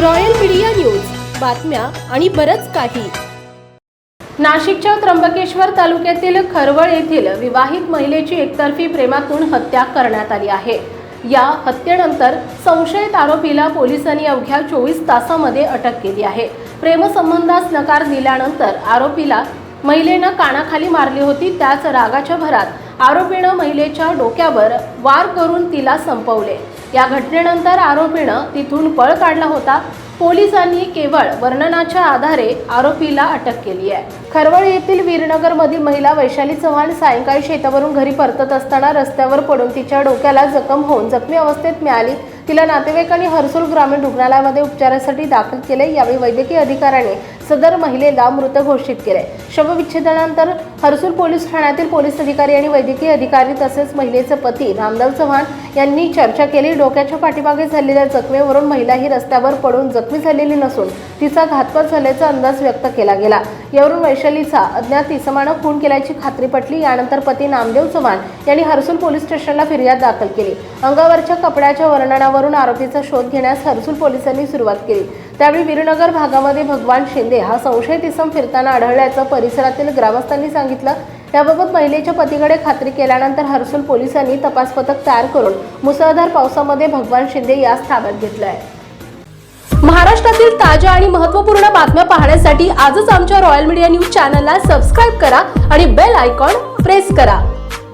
Royal media news. बातम्या आणि बरच काही. नाशिकच्या त्र्यंबकेश्वर तालुक्यातील खरवळ येथील विवाहित महिलेची एकतर्फी प्रेमातून हत्या करण्यात आली आहे. या हत्येनंतर संशयित आरोपीला पोलिसांनी अवघ्या चोवीस तासामध्ये अटक केली आहे. प्रेमसंबंधास नकार दिल्यानंतर आरोपीला महिलेनं कानाखाली मारली होती त्याच रागाच्या भरात आरोपीनं महिलेच्या डोक्यावर वार करून तिला संपवले. या घटनेनंतर आरोपीनं तिथून पळ काढला होता. पोलिसांनी केवळ वर्णनाच्या आधारे आरोपीला अटक केली आहे. खरवळ येथील वीरनगरमधील महिला वैशाली चव्हाण सायंकाळी शेतावरून घरी परतत असताना रस्त्यावर पडून तिच्या डोक्याला जखम होऊन जखमी अवस्थेत मिळाली. तिला नातेवाईकांनी हर्सुल ग्रामीण रुग्णालयामध्ये उपचारासाठी दाखल केले. यावेळी वैद्यकीय अधिकाऱ्याने सदर महिलेला मृत घोषित केले शवविच्छेदनानंतर हर्सुल पोलीस ठाण्यातील पोलीस अधिकारी आणि वैद्यकीय अधिकारी तसेच महिलेचे पती रामदास चव्हाण यांनी चर्चा केली. डोक्याच्या पाठीमागे झालेल्या जखमेवरून महिला ही रस्त्यावर पडून जखमी झालेली नसून तिचा घातपात झाल्याचा अंदाज व्यक्त केला गेला. यावरून वैशालीचा अज्ञात इसमानं खून केल्याची खात्री पटली. यानंतर पती नामदेव चव्हाण यांनी हरसूल पोलीस स्टेशनला फिर्याद दाखल केली. अंगावरच्या कपड्याच्या वर्णनावरून आरोपीचा शोध घेण्यास हरसूल पोलिसांनी सुरुवात केली. त्यावेळी वीरनगर भागामध्ये भगवान शिंदे हा संशयित इसम फिरताना आढळल्याचं परिसरातील ग्रामस्थांनी सांगितलं. याबाबत महिलेच्या पतीकडे खात्री केल्यानंतर हर्सुल पोलिसांनी तपास पथक तयार करून मुसळधार पावसामध्ये भगवान शिंदे यास ताब्यात घेतलं आहे महाराष्ट्रातील ताज्या आणि महत्त्वपूर्ण बातम्या पाहण्यासाठी आजच आमच्या रॉयल मीडिया न्यूज चॅनलला सबस्क्राईब करा आणि बेल आयकॉन प्रेस करा.